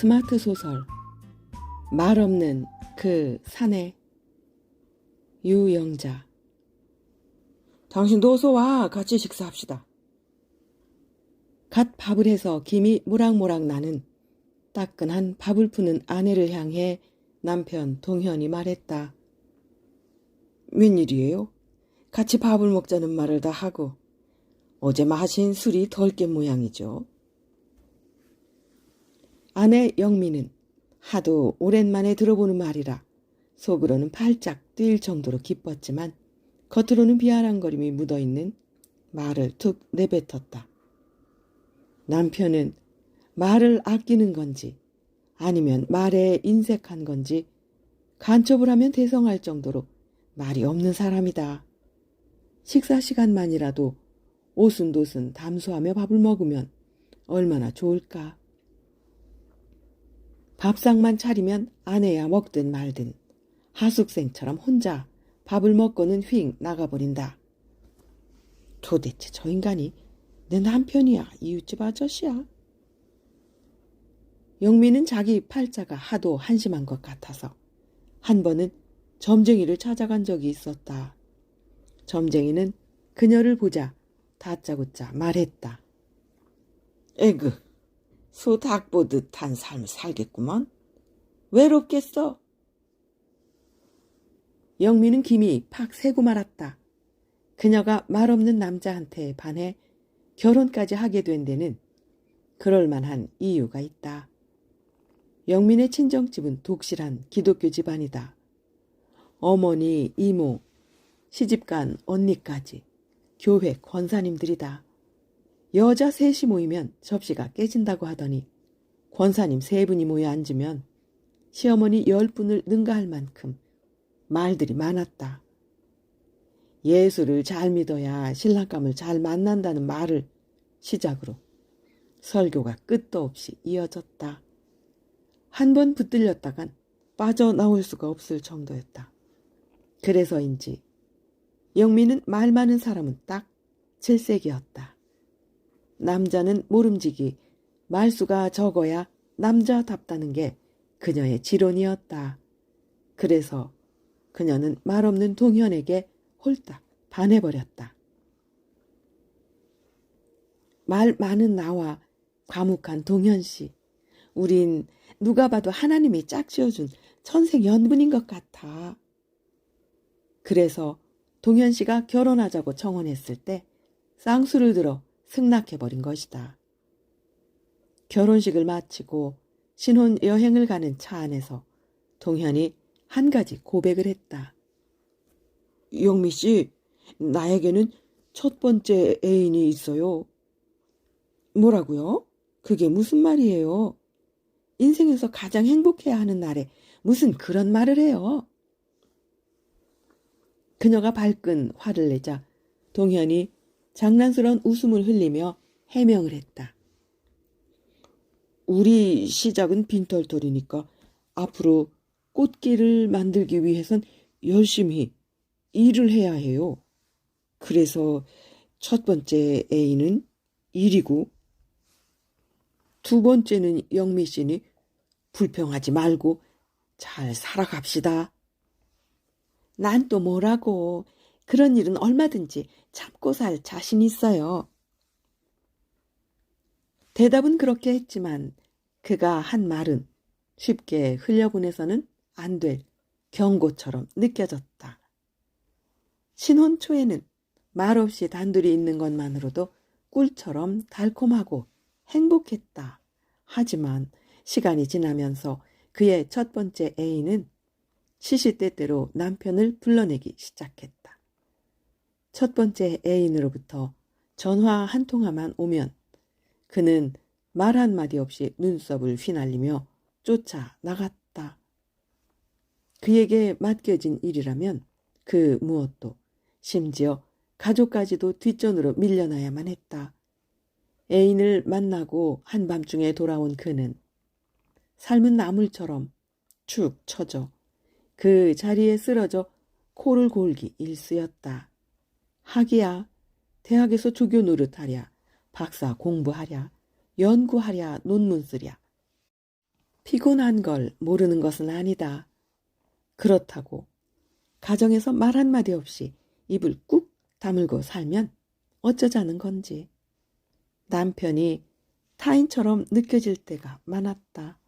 스마트 소설 말 없는 그 산에 유영자 당신도 어서 와 같이 식사합시다. 갓 밥을 해서 김이 모락모락 나는 따끈한 밥을 푸는 아내를 향해 남편 동현이 말했다. 웬일이에요? 같이 밥을 먹자는 말을 다 하고 어제 마신 술이 덜 깬 모양이죠. 아내 영미는 하도 오랜만에 들어보는 말이라 속으로는 팔짝 뛸 정도로 기뻤지만 겉으로는 비아랑거림이 묻어있는 말을 툭 내뱉었다. 남편은 말을 아끼는 건지 아니면 말에 인색한 건지 간첩을 하면 대성할 정도로 말이 없는 사람이다. 식사 시간만이라도 오순도순 담소하며 밥을 먹으면 얼마나 좋을까. 밥상만 차리면 아내야 먹든 말든 하숙생처럼 혼자 밥을 먹고는 휙 나가버린다. 도대체 저 인간이 내 남편이야 이웃집 아저씨야. 영미는 자기 팔자가 하도 한심한 것 같아서 한 번은 점쟁이를 찾아간 적이 있었다. 점쟁이는 그녀를 보자 다짜고짜 말했다. 에그, 소닭 보듯한 삶을 살겠구먼. 외롭겠어. 영미는 김이 팍 새고 말았다. 그녀가 말없는 남자한테 반해 결혼까지 하게 된 데는 그럴 만한 이유가 있다. 영민의 친정집은 독실한 기독교 집안이다. 어머니, 이모, 시집간 언니까지 교회 권사님들이다. 여자 셋이 모이면 접시가 깨진다고 하더니 권사님 세 분이 모여 앉으면 시어머니 열 분을 능가할 만큼 말들이 많았다. 예수를 잘 믿어야 신랑감을 잘 만난다는 말을 시작으로 설교가 끝도 없이 이어졌다. 한 번 붙들렸다간 빠져나올 수가 없을 정도였다. 그래서인지 영미는 말 많은 사람은 딱 질색이었다. 남자는 모름지기 말수가 적어야 남자답다는 게 그녀의 지론이었다. 그래서 그녀는 말없는 동현에게 홀딱 반해버렸다. 말 많은 나와 과묵한 동현 씨. 우린 누가 봐도 하나님이 짝지어준 천생 연분인 것 같아. 그래서 동현 씨가 결혼하자고 청혼했을 때 쌍수를 들어 승낙해버린 것이다. 결혼식을 마치고 신혼 여행을 가는 차 안에서 동현이 한 가지 고백을 했다. 영미 씨, 나에게는 첫 번째 애인이 있어요. 뭐라고요? 그게 무슨 말이에요? 인생에서 가장 행복해야 하는 날에 무슨 그런 말을 해요? 그녀가 발끈 화를 내자 동현이 장난스러운 웃음을 흘리며 해명을 했다. 우리 시작은 빈털털이니까 앞으로 꽃길을 만들기 위해선 열심히 일을 해야 해요. 그래서 첫 번째 애인은 일이고 두 번째는 영미 씨니 불평하지 말고 잘 살아갑시다. 난 또 뭐라고. 그런 일은 얼마든지 참고 살 자신 있어요. 대답은 그렇게 했지만 그가 한 말은 쉽게 흘려보내서는 안 될 경고처럼 느껴졌다. 신혼 초에는 말없이 단둘이 있는 것만으로도 꿀처럼 달콤하고 행복했다. 하지만 시간이 지나면서 그의 첫 번째 애인은 시시때때로 남편을 불러내기 시작했다. 첫 번째 애인으로부터 전화 한 통화만 오면 그는 말 한마디 없이 눈썹을 휘날리며 쫓아 나갔다. 그에게 맡겨진 일이라면 그 무엇도 심지어 가족까지도 뒷전으로 밀려나야만 했다. 애인을 만나고 한밤중에 돌아온 그는 삶은 나물처럼 축 처져 그 자리에 쓰러져 코를 골기 일쑤였다. 하기야 대학에서 조교 노릇하랴 박사 공부하랴 연구하랴 논문 쓰랴 피곤한 걸 모르는 것은 아니다. 그렇다고 가정에서 말 한마디 없이 입을 꾹 다물고 살면 어쩌자는 건지. 남편이 타인처럼 느껴질 때가 많았다.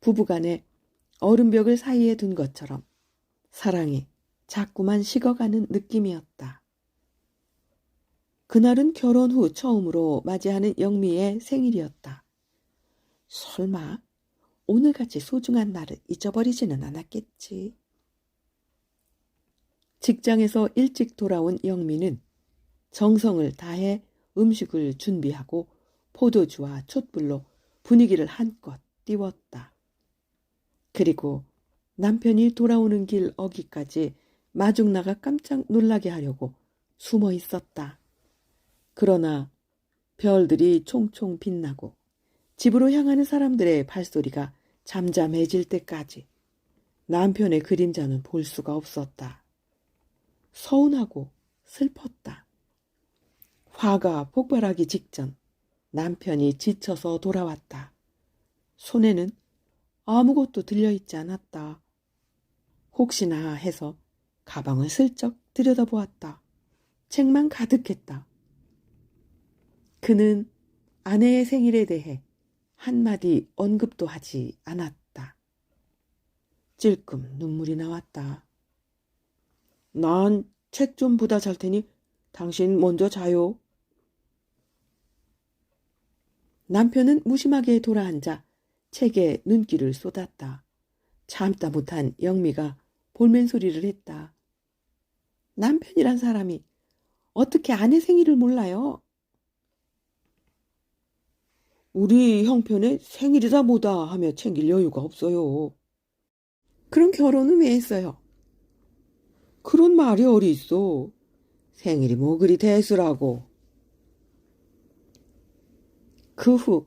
부부간에 얼음벽을 사이에 둔 것처럼 사랑이 자꾸만 식어가는 느낌이었다. 그날은 결혼 후 처음으로 맞이하는 영미의 생일이었다. 설마 오늘같이 소중한 날을 잊어버리지는 않았겠지. 직장에서 일찍 돌아온 영미는 정성을 다해 음식을 준비하고 포도주와 촛불로 분위기를 한껏 띄웠다. 그리고 남편이 돌아오는 길 어기까지 마중 나가 깜짝 놀라게 하려고 숨어 있었다. 그러나 별들이 총총 빛나고 집으로 향하는 사람들의 발소리가 잠잠해질 때까지 남편의 그림자는 볼 수가 없었다. 서운하고 슬펐다. 화가 폭발하기 직전 남편이 지쳐서 돌아왔다. 손에는 아무것도 들려있지 않았다. 혹시나 해서 가방을 슬쩍 들여다보았다. 책만 가득했다. 그는 아내의 생일에 대해 한마디 언급도 하지 않았다. 찔끔 눈물이 나왔다. 난 책 좀 보다 잘 테니 당신 먼저 자요. 남편은 무심하게 돌아앉아 책에 눈길을 쏟았다. 참다 못한 영미가 볼멘 소리를 했다. 남편이란 사람이 어떻게 아내 생일을 몰라요? 우리 형편의 생일이다 뭐다 하며 챙길 여유가 없어요. 그럼 결혼은 왜 했어요? 그런 말이 어디 있어. 생일이 뭐 그리 대수라고. 그 후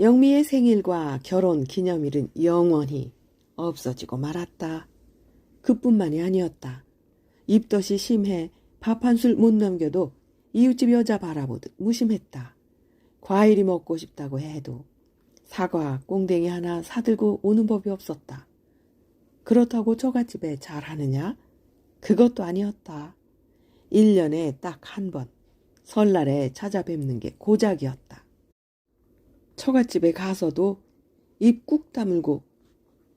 영미의 생일과 결혼 기념일은 영원히 없어지고 말았다. 그뿐만이 아니었다. 입덧이 심해 밥 한 술 못 넘겨도 이웃집 여자 바라보듯 무심했다. 과일이 먹고 싶다고 해도 사과, 꽁댕이 하나 사들고 오는 법이 없었다. 그렇다고 처갓집에 잘하느냐? 그것도 아니었다. 1년에 딱 한 번, 설날에 찾아뵙는 게 고작이었다. 처갓집에 가서도 입 꾹 다물고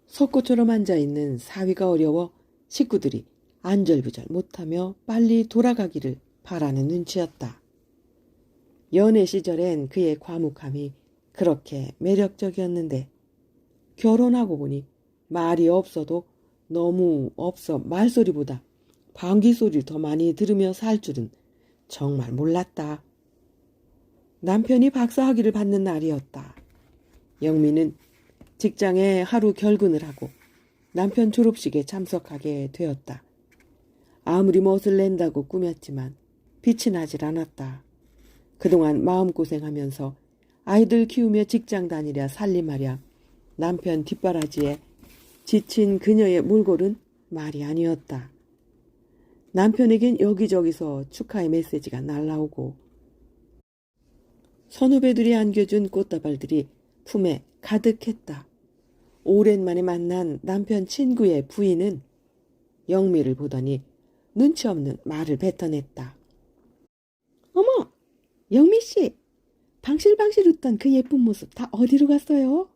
석고처럼 앉아있는 사위가 어려워 식구들이 안절부절 못하며 빨리 돌아가기를 바라는 눈치였다. 연애 시절엔 그의 과묵함이 그렇게 매력적이었는데 결혼하고 보니 말이 없어도 너무 없어 말소리보다 방귀 소리를 더 많이 들으며 살 줄은 정말 몰랐다. 남편이 박사학위를 받는 날이었다. 영미는 직장에 하루 결근을 하고 남편 졸업식에 참석하게 되었다. 아무리 멋을 낸다고 꾸몄지만 빛이 나질 않았다. 그동안 마음고생하면서 아이들 키우며 직장 다니랴 살림하랴 남편 뒷바라지에 지친 그녀의 몰골은 말이 아니었다. 남편에겐 여기저기서 축하의 메시지가 날라오고 선후배들이 안겨준 꽃다발들이 품에 가득했다. 오랜만에 만난 남편 친구의 부인은 영미를 보더니 눈치 없는 말을 뱉어냈다. 영미 씨, 방실방실 웃던 그 예쁜 모습 다 어디로 갔어요?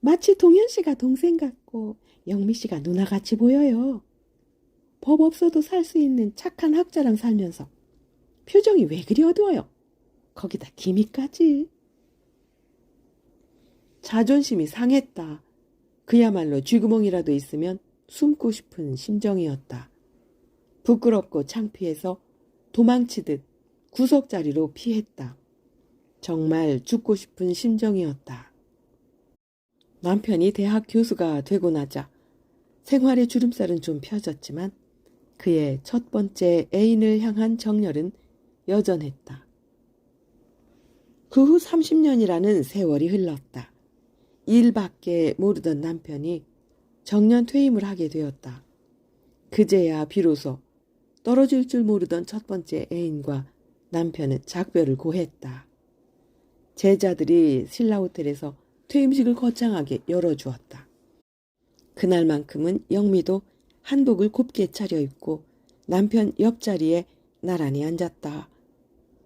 마치 동현 씨가 동생 같고 영미 씨가 누나 같이 보여요. 법 없어도 살 수 있는 착한 학자랑 살면서 표정이 왜 그리 어두워요? 거기다 기미까지. 자존심이 상했다. 그야말로 쥐구멍이라도 있으면 숨고 싶은 심정이었다. 부끄럽고 창피해서 도망치듯 구석자리로 피했다. 정말 죽고 싶은 심정이었다. 남편이 대학 교수가 되고 나자 생활의 주름살은 좀 펴졌지만 그의 첫 번째 애인을 향한 정열은 여전했다. 그 후 30년이라는 세월이 흘렀다. 일밖에 모르던 남편이 정년 퇴임을 하게 되었다. 그제야 비로소 떨어질 줄 모르던 첫 번째 애인과 남편은 작별을 고했다. 제자들이 신라 호텔에서 퇴임식을 거창하게 열어주었다. 그날만큼은 영미도 한복을 곱게 차려입고 남편 옆자리에 나란히 앉았다.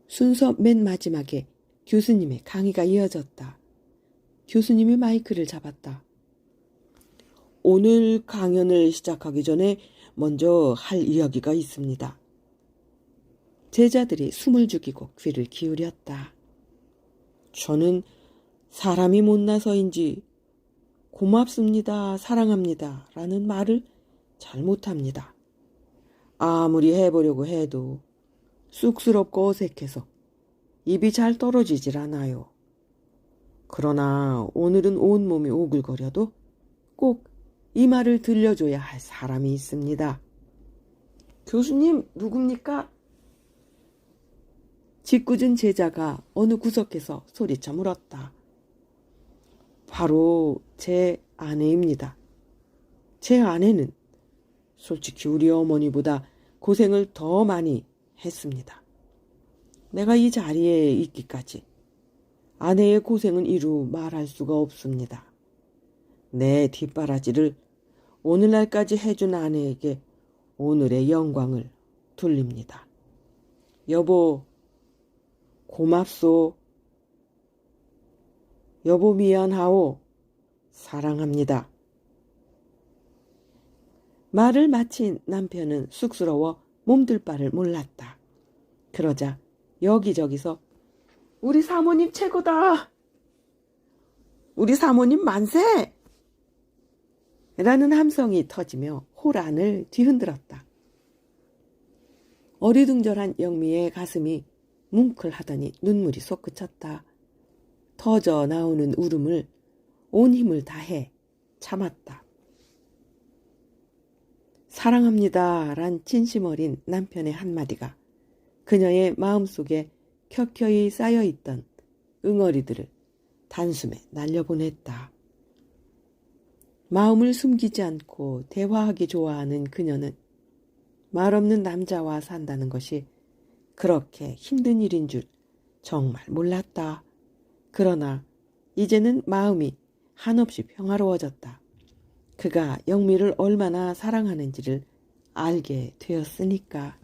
순서 맨 마지막에 교수님의 강의가 이어졌다. 교수님이 마이크를 잡았다. 오늘 강연을 시작하기 전에 먼저 할 이야기가 있습니다. 제자들이 숨을 죽이고 귀를 기울였다. 저는 사람이 못나서인지 고맙습니다, 사랑합니다 라는 말을 잘 못합니다. 아무리 해보려고 해도 쑥스럽고 어색해서 입이 잘 떨어지질 않아요. 그러나 오늘은 온몸이 오글거려도 꼭 이 말을 들려줘야 할 사람이 있습니다. 교수님, 누굽니까? 짓궂은 제자가 어느 구석에서 소리쳐 물었다. 바로 제 아내입니다. 제 아내는 솔직히 우리 어머니보다 고생을 더 많이 했습니다. 내가 이 자리에 있기까지 아내의 고생은 이루 말할 수가 없습니다. 내 뒷바라지를 오늘날까지 해준 아내에게 오늘의 영광을 돌립니다. 여보, 고맙소. 여보 미안하오. 사랑합니다. 말을 마친 남편은 쑥스러워 몸둘 바를 몰랐다. 그러자 여기저기서 우리 사모님 최고다. 우리 사모님 만세! 라는 함성이 터지며 호란을 뒤흔들었다. 어리둥절한 영미의 가슴이 뭉클하더니 눈물이 솟구쳤다. 터져 나오는 울음을 온 힘을 다해 참았다. 사랑합니다. 란 진심 어린 남편의 한마디가 그녀의 마음속에 켜켜이 쌓여있던 응어리들을 단숨에 날려보냈다. 마음을 숨기지 않고 대화하기 좋아하는 그녀는 말없는 남자와 산다는 것이 그렇게 힘든 일인 줄 정말 몰랐다. 그러나 이제는 마음이 한없이 평화로워졌다. 그가 영미를 얼마나 사랑하는지를 알게 되었으니까.